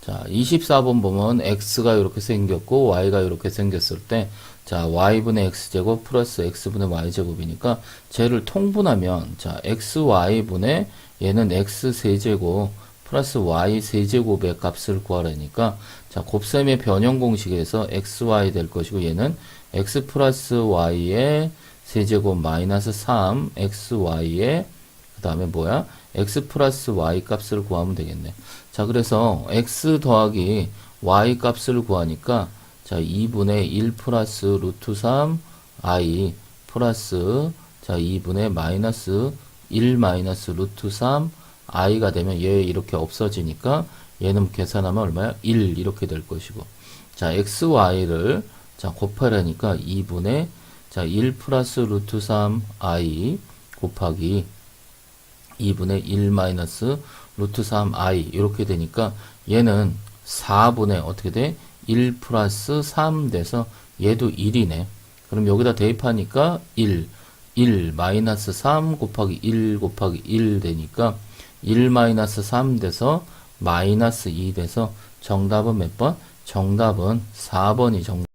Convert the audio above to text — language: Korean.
자, 24번 보면 x가 이렇게 생겼고 y가 이렇게 생겼을 때 자, y분의 x제곱 플러스 x분의 y제곱이니까 쟤를 통분하면 자, xy분의 얘는 x세제곱 플러스 y세제곱의 값을 구하라니까 자, 곱셈의 변형 공식에서 xy 될 것이고 얘는 x 플러스 y의 세제곱 마이너스 3 xy의 그 다음에 뭐야? x 플러스 y 값을 구하면 되겠네. 자, 그래서 x 더하기 y 값을 구하니까 자, 2분의 1 플러스 루트 3 i 플러스 자, 2분의 마이너스 1 마이너스 루트 3 i가 되면 얘 이렇게 없어지니까 얘는 계산하면 얼마야? 1 이렇게 될 것이고. 자, xy를 자, 곱하라니까 2분의 자, 1 플러스 루트 3 i 곱하기 2분의 1 마이너스 루트 3i 이렇게 되니까 얘는 4분의 어떻게 돼? 1 플러스 3 돼서 얘도 1이네. 그럼 여기다 대입하니까 1, 1 마이너스 3 곱하기 1 곱하기 1 되니까 1 마이너스 3 돼서 마이너스 2 돼서 정답은 몇 번? 정답은 4번이 정답.